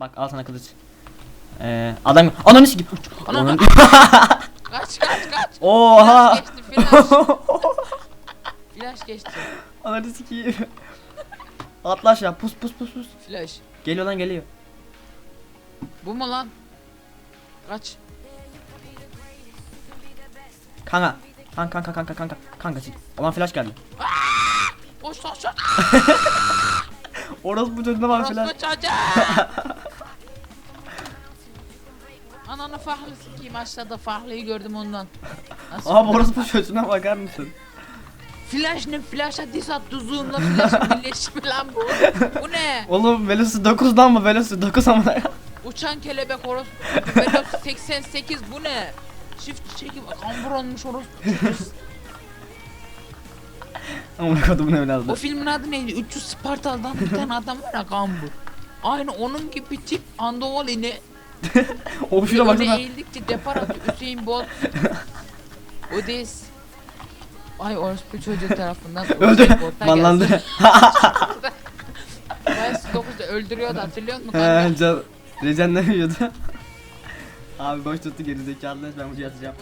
Bak al sana kılıç. Ee, adam ananı sikip. Ananı- Kaç kaç kaç. Oha. Flash geçti flash. Flash geçti. ananı sikeyim. Atla aşağı pus pus pus pus. Flash. Geliyor lan geliyor. Bu mu lan? Kaç. Kanka. Kanka kanka kanka kanka. Kanka sik. Aman flash geldi. Koş koş. Orası bu çocuğuna bak flash. Orospu çocuğu. Ananı fahlı sikeyim aşağıda fahlıyı gördüm ondan. Nasıl? Abi orası bu çocuğuna bakar mısın? Flash ne flash'a dis at tuzluğunla flash birleşimi lan bu. Bu ne? Oğlum Velosi 9 lan mı Velosi 9 amına ya. Uçan kelebek orospu. Velox 88 bu ne? Shift çekip kambur olmuş orospu. Amına kodumun O evladı. filmin adı neydi? 300 Spartalı'dan bir tane adam var ya kambur. Aynı onun gibi tip Andovali ne? O şuna baksana. eğildikçe depar atıyor Hüseyin Bolt. Odis. Ay orospu çocuğu tarafından Öldü. Banlandı. Vice 9'da öldürüyordu hatırlıyor musun kanka? Can. Yiyordu. Abi boş tuttu geri zekalı ben bunu yatacağım.